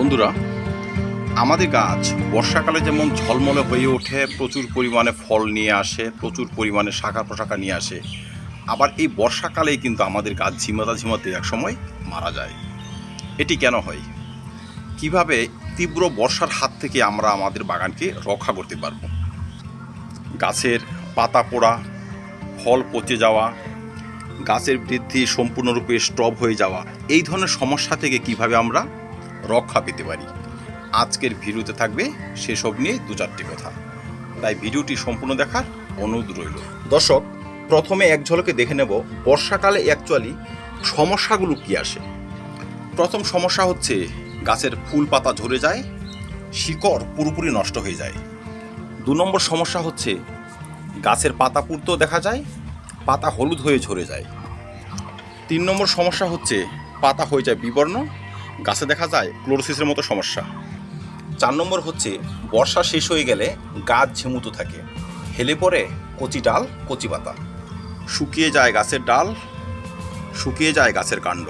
বন্ধুরা, আমাদের গাছ বর্ষাকালে যেমন ঝলমলে হয়ে ওঠে, প্রচুর পরিমাণে ফল নিয়ে আসে, প্রচুর পরিমাণে শাখা প্রশাখা নিয়ে আসে। আবার এই বর্ষাকালেই কিন্তু আমাদের গাছ ঝিমাতা ঝিমাতে একসময় মারা যায়। এটি কেন হয়? কীভাবে তীব্র বর্ষার হাত থেকে আমরা আমাদের বাগানকে রক্ষা করতে পারব? গাছের পাতা পোড়া, ফল পচে যাওয়া, গাছের বৃদ্ধি সম্পূর্ণরূপে স্টপ হয়ে যাওয়া, এই ধরনের সমস্যা থেকে কীভাবে আমরা রক্ষা পেতে পারি। আজকের ভিডিওতে থাকবে সেসব নিয়ে দু চারটি কথা। তাই ভিডিওটি সম্পূর্ণ দেখার অনুরোধ রইল। দর্শক, প্রথমে এক ঝলকে দেখে নেব বর্ষাকালে অ্যাকচুয়ালি সমস্যাগুলো কি আসে। প্রথম সমস্যা হচ্ছে গাছের ফুল পাতা ঝরে যায়, শিকড় পুরোপুরি নষ্ট হয়ে যায়। দু নম্বর সমস্যা হচ্ছে গাছের পাতা পুড়তেও দেখা যায়, পাতা হলুদ হয়ে ঝরে যায়। তিন নম্বর সমস্যা হচ্ছে পাতা হয়ে যায় বিবর্ণ গাছে দেখা যায় ক্লোরোসিসের মতো সমস্যা। চার নম্বর হচ্ছে, বর্ষা শেষ হয়ে গেলে গাছ ঝিমুতো থাকে। হেলে পড়ে কচি ডাল, কচি পাতা। শুকিয়ে যায় গাছের ডাল, শুকিয়ে যায় গাছের কাণ্ড।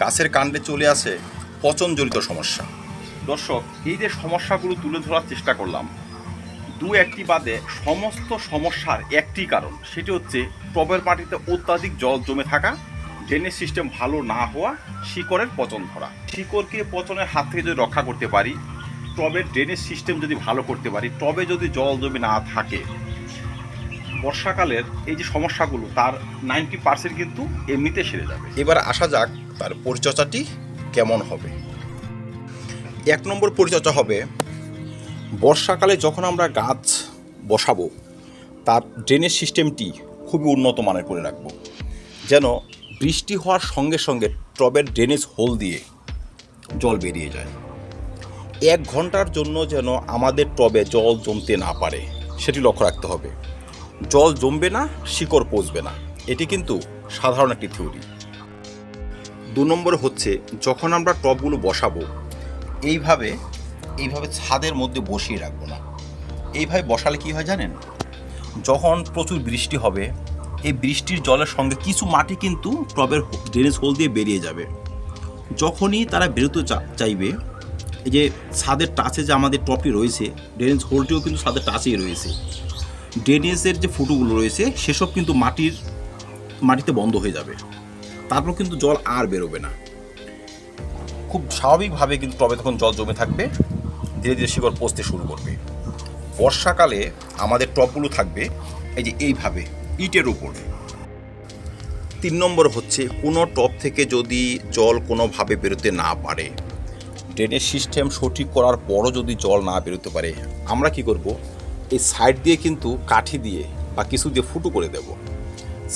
গাছের কাণ্ডে চলে আসে পচনজনিত সমস্যা। দর্শক, এই যে সমস্যাগুলো তুলে ধরার চেষ্টা করলাম, দু একটি বাদে সমস্ত সমস্যার একটি কারণ, সেটি হচ্ছে টবের মাটিতে অত্যাধিক জল জমে থাকা ড্রেনেজ সিস্টেম ভালো না হওয়া শিকড়ের পচন ধরা। শিকড়কে পচনের হাত থেকে যদি রক্ষা করতে পারি টবের ড্রেনেজ সিস্টেম যদি ভালো করতে পারি, টবে যদি জল জমে না থাকে, বর্ষাকালের এই যে সমস্যাগুলো, তার নাইনটি পার্সেন্ট কিন্তু এমনিতে সেরে যাবে। এবার আসা যাক তার পরিচর্যাটি কেমন হবে। এক নম্বর পরিচর্যা হবে, বর্ষাকালে যখন আমরা গাছ বসাবো, তার ড্রেনেজ সিস্টেমটি খুবই উন্নত মানের করে রাখব। যেন বৃষ্টি হওয়ার সঙ্গে সঙ্গে টবের ড্রেনেজ হোল দিয়ে জল বেরিয়ে যায়। এক ঘণ্টার জন্য যেন আমাদের টবে জল জমতে না পারে, সেটি লক্ষ্য রাখতে হবে। জল জমবে না, শিকড় পচবে না। এটি কিন্তু সাধারণ একটি থিওরি দু নম্বর হচ্ছে, যখন আমরা টবগুলো বসাবো, এইভাবে এইভাবে ছাদের মধ্যে বসিয়ে রাখব না। এইভাবে বসালে কি হয় জানেন? যখন প্রচুর বৃষ্টি হবে এই বৃষ্টির জলের সঙ্গে কিছু মাটি কিন্তু টবের ড্রেনেজ হোল দিয়ে বেরিয়ে যাবে। যখনই তারা বেরোতে চাইবে, এই যে ছাদের টাচে যে আমাদের টপটি রয়েছে ড্রেনেজ হোলটিও কিন্তু ছাদের টাচেই রয়েছে। ড্রেনেজের যে ফুটোগুলো রয়েছে, সেসব কিন্তু মাটির, মাটিতে বন্ধ হয়ে যাবে। তারপর কিন্তু জল আর বেরোবে না। খুব স্বাভাবিকভাবে কিন্তু টবে তখন জল জমে থাকবে, ধীরে ধীরে শিকড় পচতে শুরু করবে। বর্ষাকালে আমাদের টবগুলো থাকবে, এই যে এইভাবে। ইটের উপর। তিন নম্বর হচ্ছে, কোনো টব থেকে যদি জল কোনোভাবে বেরোতে না পারে, ড্রেনের সিস্টেম সঠিক করার পরও যদি জল না বেরোতে পারে, আমরা কি করব? এই সাইড দিয়ে কিন্তু কাঠি দিয়ে বা কিছু দিয়ে ফুটো করে দেব।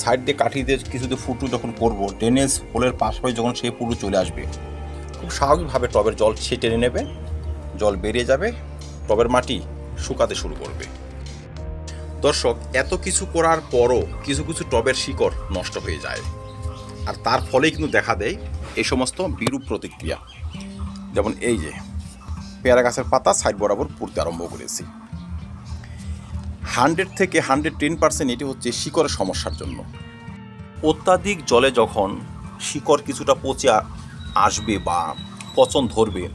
সাইড দিয়ে কাঠি দিয়ে কিছু দিয়ে ফুটো যখন করব, ড্রেনেজ হোলের পাশাপাশি যখন সেই পুরো চলে আসবে, খুব স্বাভাবিকভাবে টবের জল সে টেনে নেবে, জল বেরিয়ে যাবে, টবের মাটি শুকাতে শুরু করবে। দর্শক, এত কিছু করার পরও কিছু কিছু টবের শিকড় নষ্ট হয়ে যায়। আর তার ফলেই কিন্তু দেখা দেয় এই সমস্ত বিরূপ প্রতিক্রিয়া। যেমন এই যে, পেয়ারা গাছের পাতা সাইড বরাবর পুড়তে আরম্ভ করেছি। হান্ড্রেড থেকে হান্ড্রেড টেন পার্সেন্ট এটি হচ্ছে শিকড়ের সমস্যার জন্য। অত্যাধিক জলে যখন শিকড় কিছুটা পচে আসবে বা পচন ধরবে,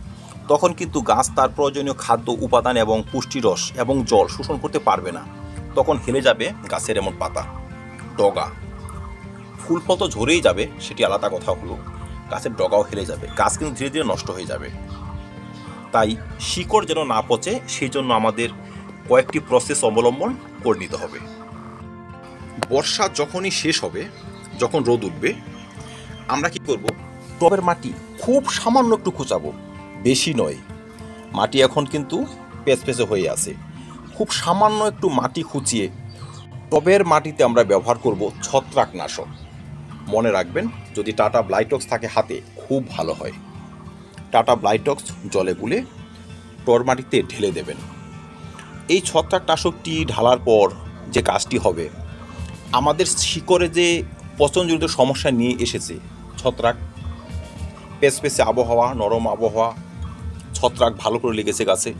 তখন কিন্তু গাছ তার প্রয়োজনীয় খাদ্য, উপাদান এবং পুষ্টিরস এবং জল শোষণ করতে পারবে না। তখন হেলে যাবে গাছের এমন পাতা, ডগা। ফুল ফল তো ঝরেই যাবে, সেটি আলাদা কথা হলো। গাছের ডগাও হেলে যাবে, গাছ কিন্তু ধীরে ধীরে নষ্ট হয়ে যাবে। তাই শিকড় যেন না পচে, সেই জন্য আমাদের কয়েকটি প্রসেস অবলম্বন করে নিতে হবে। বর্ষা যখনই শেষ হবে, যখন রোদ উঠবে, আমরা কি করব? টবের মাটি খুব সামান্য একটু খুঁচাবো, বেশি নয়। মাটি এখন কিন্তু পেঁচপেচে হয়ে আছে। খুব সামান্য একটু মাটি খুঁচিয়ে টবের মাটিতে আমরা ব্যবহার করব ছত্রাকনাশক। মনে রাখবেন, যদি টাটা ব্লাইটক্স থাকে হাতে, খুব ভালো হয়। টাটা ব্লাইটক্স জলে গুলে টর মাটিতে ঢেলে দেবেন। এই ছত্রাকনাশকটি ঢালার পর যে কাজটি হবে, আমাদের শিকড়ে যে পচনজনিত সমস্যা নিয়ে এসেছে, ছত্রাক, পেসপেসে আবহাওয়া, নরম আবহাওয়া, ছত্রাক ভালো করে লেগেছে গাছে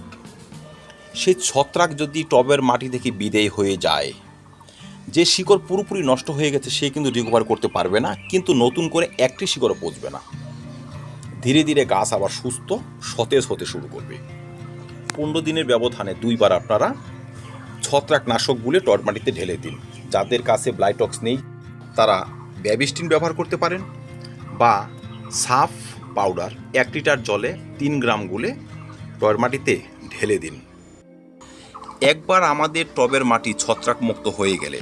সেই ছত্রাক যদি টবের মাটি থেকে বিদেয় হয়ে যায়, যে শিকড় পুরোপুরি নষ্ট হয়ে গেছে, সে কিন্তু রিকভার করতে পারবে না, কিন্তু নতুন করে একটি শিকড়ও পচবে না। ধীরে ধীরে গাছ আবার সুস্থ, সতেজ হতে শুরু করবে। পনেরো দিনের ব্যবধানে দুইবার আপনারা ছত্রাকনাশক গুলে টরমাটিতে ঢেলে দিন, যাদের কাছে ব্লাইটক্স নেই, তারা ব্যাবিস্টিন ব্যবহার করতে পারেন বা সাফ পাউডার, এক লিটার জলে তিন গ্রাম গুলে টরমাটিতে ঢেলে দিন। একবার আমাদের টবের মাটি ছত্রাকমুক্ত হয়ে গেলে,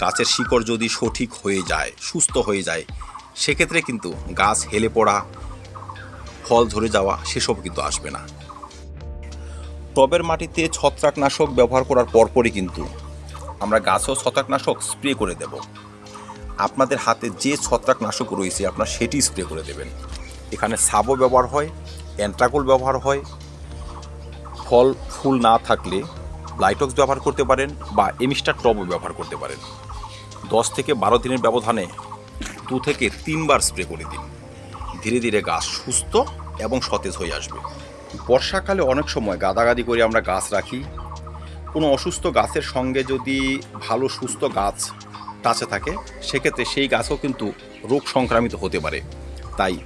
গাছের শিকড় যদি সঠিক হয়ে যায়, সুস্থ হয়ে যায়, সেক্ষেত্রে কিন্তু গাছ হেলে পড়া, ফল ধরে যাওয়া, সেসব কিন্তু আসবে না। টবের মাটিতে ছত্রাকনাশক ব্যবহার করার পরপরই কিন্তু আমরা গাছেও ছত্রাকনাশক স্প্রে করে দেব। আপনাদের হাতে যে ছত্রাকনাশক রয়েছে, আপনার সেটি স্প্রে করে দেবেন। এখানে সাবও ব্যবহার হয়, অ্যান্ট্রাকোল ব্যবহার হয়। ফল, ফুল না থাকলে লাইটক্স ব্যবহার করতে পারেন বা এমিস্টার টবও ব্যবহার করতে পারেন। দশ থেকে বারো দিনের ব্যবধানে দু থেকে তিনবার স্প্রে করে দিন। ধীরে ধীরে গাছ সুস্থ এবং সতেজ হয়ে আসবে। বর্ষাকালে অনেক সময় গাদাগাদি করে আমরা গাছ রাখি। কোনো অসুস্থ গাছের সঙ্গে যদি ভালো সুস্থ গাছ টাচে থাকে, সেক্ষেত্রে সেই গাছও কিন্তু রোগ সংক্রামিত হতে পারে। তাই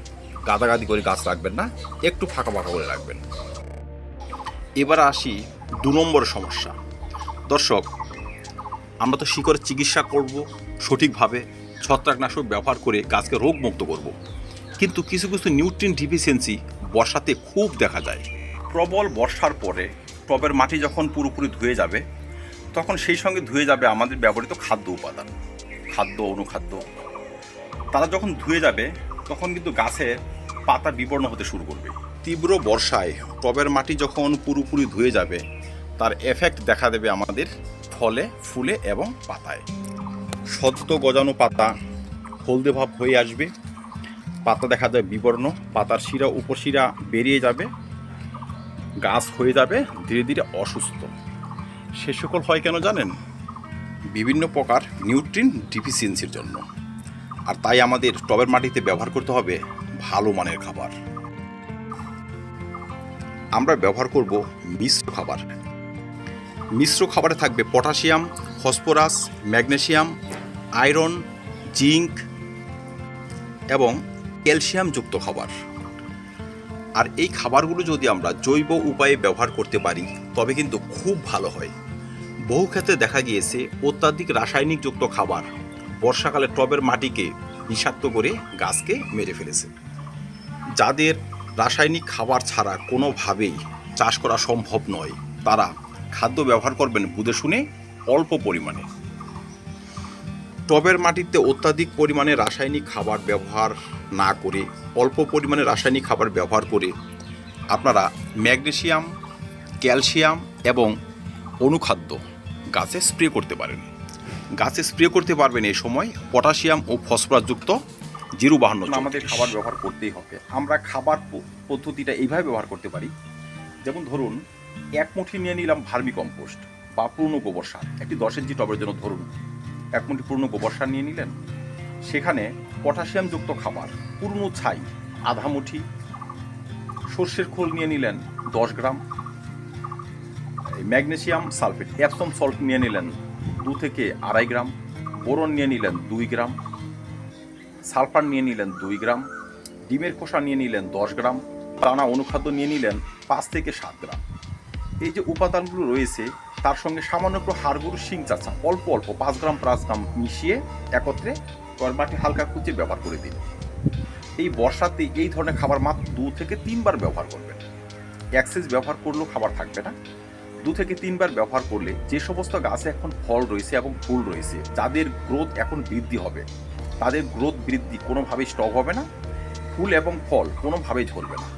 গাদাগাদি করে গাছ রাখবেন না, একটু ফাঁকা ফাঁকা করে রাখবেন। এবার আসি দু নম্বর সমস্যা। দর্শক, আমরা তো শিকড়ের চিকিৎসা করব, সঠিকভাবে ছত্রাকনাশক ব্যবহার করে গাছকে রোগমুক্ত করব। কিন্তু কিছু কিছু নিউট্রিন ডিফিসিয়েন্সি বর্ষাতে খুব দেখা যায়। প্রবল বর্ষার পরে টবের মাটি যখন পুরোপুরি ধুয়ে যাবে, তখন সেই সঙ্গে ধুয়ে যাবে আমাদের ব্যবহৃত খাদ্য উপাদান, খাদ্য, অনুখাদ্য। তারা যখন ধুয়ে যাবে, তখন কিন্তু গাছের পাতা বিবর্ণ হতে শুরু করবে। তীব্র বর্ষায় টবের মাটি যখন পুরোপুরি ধুয়ে যাবে, তার এফেক্ট দেখা দেবে আমাদের ফলে, ফুলে এবং পাতায়। সদ্য গজানো পাতা হলদে ভাব হয়ে আসবে। পাতা দেখা যায় বিবর্ণ, পাতার শিরা, উপশিরা বেরিয়ে যাবে, গাছ হয়ে যাবে ধীরে ধীরে অসুস্থ। সে সকল হয় কেন জানেন? বিভিন্ন প্রকার নিউট্রিন ডিফিসিয়েন্সির জন্য। আর তাই আমাদের টবের মাটিতে ব্যবহার করতে হবে ভালো মানের খাবার। আমরা ব্যবহার করব মিশ্র খাবার। মিশ্র খাবারে থাকবে potassium, phosphorus, magnesium, iron, zinc এবং ক্যালসিয়ামযুক্ত খাবার। আর এই খাবারগুলো যদি আমরা জৈব উপায়ে ব্যবহার করতে পারি, তবে কিন্তু খুব ভালো হয়। বহু ক্ষেত্রে দেখা গিয়েছে, অত্যাধিক রাসায়নিকযুক্ত খাবার বর্ষাকালে টবের মাটিকে বিষাক্ত করে গাছকে মেরে ফেলেছে। যাদের রাসায়নিক খাবার ছাড়া কোনোভাবেই চাষ করা সম্ভব নয়, তারা খাদ্য ব্যবহার করবেন বুঝে শুনে অল্প পরিমাণে। টবের মাটিতে অত্যাধিক পরিমাণে রাসায়নিক খাবার ব্যবহার না করে, অল্প পরিমাণে রাসায়নিক খাবার ব্যবহার করে আপনারা ম্যাগনেশিয়াম ক্যালসিয়াম এবং অনুখাদ্য গাছে স্প্রে করতে পারেন। গাছে স্প্রে করতে পারবেন এই সময় পটাশিয়াম ও ফসফরাসযুক্ত জিরু বাহান্ন আমাদের খাবার ব্যবহার করতেই হবে। আমরা খাবার পদ্ধতিটা এইভাবে ব্যবহার করতে পারি। যেমন ধরুন এক মুঠি নিয়ে নিলাম ভার্মি কম্পোস্ট বা পূর্ণ গোবর সার। একটি দশ ইঞ্চি টবের জন্য ধরুন এক মুঠি পূর্ণ গোবর সার নিয়ে নিলেন। সেখানে পটাশিয়ামযুক্ত খাবার পূর্ণ ছাই আধা মুঠি সর্ষের খোল নিয়ে নিলেন দশ gram magnesium sulphate Epsom salt নিয়ে নিলেন দু থেকে আড়াই গ্রাম বোরন নিয়ে নিলেন দুই গ্রাম সালফার নিয়ে নিলেন দুই গ্রাম, ডিমের খোসা নিয়ে নিলেন দশ গ্রাম, দানা অনুখাদ্য নিয়ে নিলেন পাঁচ থেকে সাত গ্রাম। এই যে উপাদানগুলো রয়েছে, তার সঙ্গে সামান্য একটু হাড়গুড়ো শিং চাচা, অল্প অল্প পাঁচ গ্রাম পাঁচ গ্রাম মিশিয়ে একত্রে মাটি হালকা কুচিয়ে ব্যবহার করে দিন এই বর্ষাতে এই ধরনের খাবার মাত্র দু থেকে তিনবার ব্যবহার করবেন। অ্যাক্সেস ব্যবহার করলেও খাবার থাকবে না। দু থেকে তিনবার ব্যবহার করলে যে সমস্ত গাছে এখন ফল রয়েছে এবং ফুল রয়েছে, যাদের গ্রোথ এখন বৃদ্ধি হবে তাদের গ্রোথ বৃদ্ধি কোনোভাবেই স্টক হবে না, ফুল এবং ফল কোনোভাবেই ঝরবে না।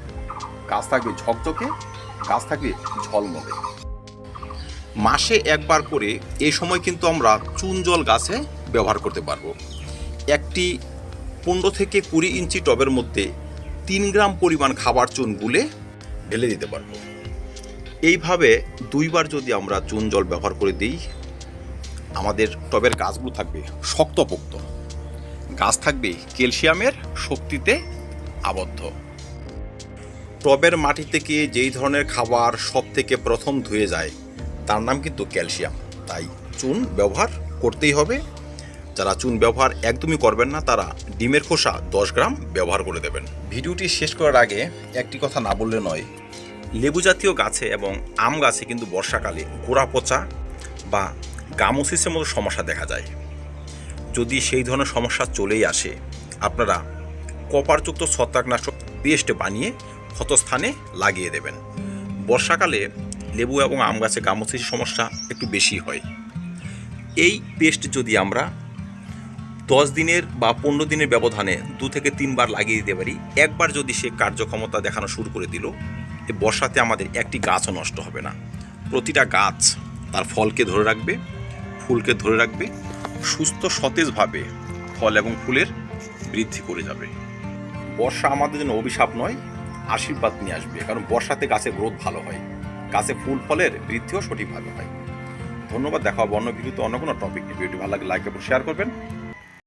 গাছ থাকবে ঝকঝকে, গাছ থাকবে ঝলমলে। মাসে একবার করে এই সময় কিন্তু আমরা চুন জল গাছে ব্যবহার করতে পারব। একটি পনেরো থেকে কুড়ি ইঞ্চি টবের মধ্যে তিন গ্রাম পরিমাণ খাবার চুন গুলে ঢেলে দিতে পারব। এইভাবে দুইবার যদি আমরা চুন জল ব্যবহার করে দিই, আমাদের টবের গাছগুলো থাকবে শক্তপোক্ত। গাছ থাকবে ক্যালসিয়ামের শক্তিতে আবদ্ধ। টবের মাটি থেকে যেই ধরনের খাবার সব থেকে প্রথম ধুয়ে যায়, তার নাম কিন্তু ক্যালসিয়াম। তাই চুন ব্যবহার করতেই হবে। যারা চুন ব্যবহার একদমই করবেন না, তারা ডিমের খোসা দশ গ্রাম ব্যবহার করে দেবেন। ভিডিওটি শেষ করার আগে একটি কথা না বললে নয়, লেবু জাতীয় গাছে এবং আম গাছে কিন্তু বর্ষাকালে গোড়া পচা বা গামোসিসের মতো সমস্যা দেখা যায়। যদি সেই ধরনের সমস্যা চলেই আসে, আপনারা কপারযুক্ত ছত্রাকনাশক পেস্ট বানিয়ে ক্ষতস্থানে লাগিয়ে দেবেন। বর্ষাকালে লেবু এবং আম গাছে গামোসিসের সমস্যা একটু বেশি হয়। এই পেস্ট যদি আমরা দশ দিনের বা পনেরো দিনের ব্যবধানে দু থেকে তিনবার লাগিয়ে দিতে পারি, একবার যদি সে কার্যক্ষমতা দেখানো শুরু করে দিল এই বর্ষাতে আমাদের একটি গাছও নষ্ট হবে না। প্রতিটা গাছ তার ফলকে ধরে রাখবে, ফুলকে ধরে রাখবে সুস্থ সতেজভাবে ফল এবং ফুলের বৃদ্ধি করে যাবে। বর্ষা আমাদের জন্য অভিশাপ নয়, আশীর্বাদ নিয়ে আসবে, কারণ বর্ষাতে গাছের গ্রোথ ভালো হয়। গাছে ফুল ফলের বৃদ্ধিও সঠিকভাবে হয়। ধন্যবাদ, দেখা হবে অন্য অন্য কোনো টপিক ভিডিও ভালো লাগে লাইক এবং শেয়ার করবেন।